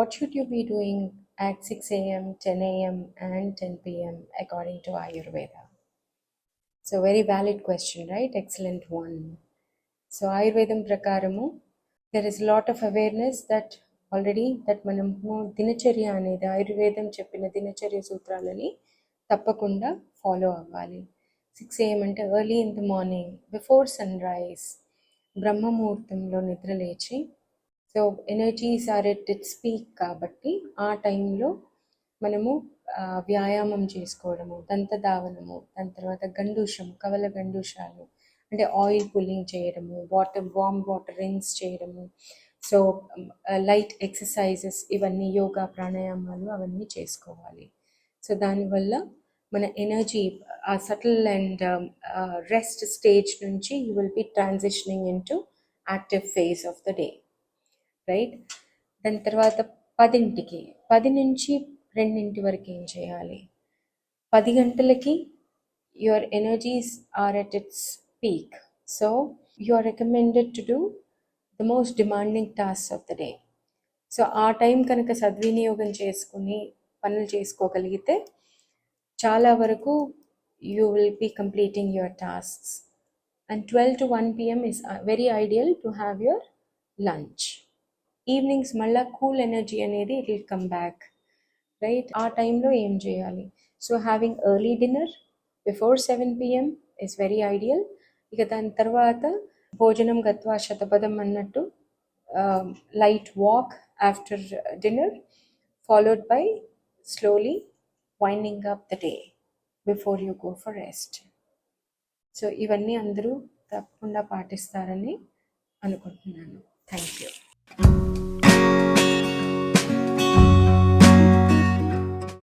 what should you be doing at 6 a.m., 10 a.m., and 10 p.m. according to Ayurveda? So, very valid question, right? Excellent one. So ఆయుర్వేదం ప్రకారము there is lot of awareness that already that మనము దినచర్య అనేది ఆయుర్వేదం చెప్పిన దినచర్య సూత్రాలని తప్పకుండా follow అవ్వాలి సిక్స్ ఏఎం అంటే early in the morning before sunrise బ్రహ్మముహూర్తంలో నిద్ర లేచి so energies are at its peak కాబట్టి ఆ టైంలో మనము వ్యాయామం చేసుకోవడము దంతధావనము దాని తర్వాత గండూషం కవల గండూషాలు అంటే ఆయిల్ పుల్లింగ్ చేయడము వాటర్ వామ్ వాటర్ రిన్స్ చేయడము సో లైట్ ఎక్సర్సైజెస్ ఇవన్నీ యోగా ప్రాణాయామాలు అవన్నీ చేసుకోవాలి. సో దానివల్ల మన ఎనర్జీ ఆ సటిల్ అండ్ రెస్ట్ స్టేజ్ నుంచి you will be transitioning into active phase of the day right? దాని తర్వాత పదింటికి పది నుంచి రెండింటి వరకు ఏం చేయాలి? పది గంటలకి your energies are at its peak. So you are recommended to do the most demanding task of the day. So ఆ టైం కనుక సద్వినియోగం చేసుకుని పనులు చేసుకోగలిగితే చాలా వరకు you will be completing your tasks. And twelve to one PM is very ideal to have your lunch. Evenings మళ్ళా cool energy అనేది it will come back right ఆ టైంలో ఏం చేయాలి? So having early dinner before seven PM is very ideal ఇక దాని తర్వాత భోజనం గత్వా శతపథం అన్నట్టు light walk after dinner followed by slowly winding up the day before you go for rest so ఇవన్నీ అందరూ తప్పకుండా పాటిస్తారని అనుకుంటున్నాను. Thank you